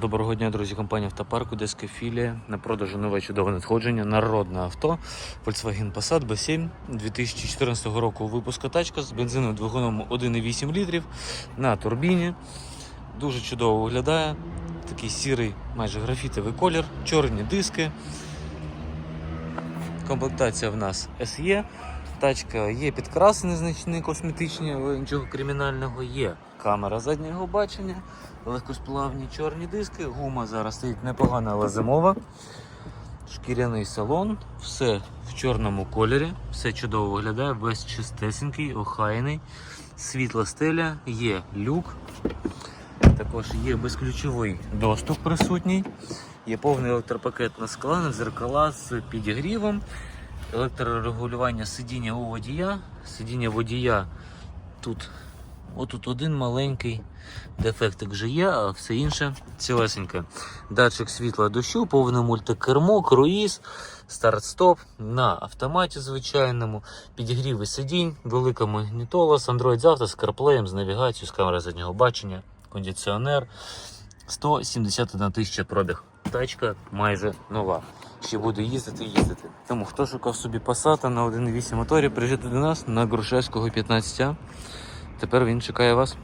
Доброго дня, друзі, компанія Автопарк, Одеська філія. На продажу нове чудове надходження. Народне авто. Volkswagen Passat B7 2014 року випуска тачка з бензиновим двигуном 1,8 літрів на турбіні. Дуже чудово виглядає. Такий сірий, майже графітовий колір, чорні диски. Комплектація в нас SE. Тачка є підкраси незначні косметичні, але нічого кримінального є. Камера заднього бачення, легкосплавні чорні диски, гума зараз стоїть непогана, але зимова. Шкіряний салон, все в чорному кольорі, все чудово виглядає, весь чистесенький, охайний, світла стеля, є люк. Також є безключовий доступ присутній, є повний електропакет на скла, дзеркала з підігрівом, електрорегулювання сидіння у водія. Сидіння водія тут, отут один маленький дефектик вже є, а все інше цілесеньке. Датчик світла дощу, повне мультикермо, круїз, старт-стоп на автоматі звичайному, підігріви сидінь, велика магнітола з Android Auto, з CarPlay, з навігацією, з камери заднього бачення, кондиціонер. 171 тисяча пробіг. Тачка майже нова. Ще буде їздити їздити. Тому хто шукав собі Passat на 1.8 моторі, приїжджайте до нас на Грушевського 15А. Тепер він чекає вас.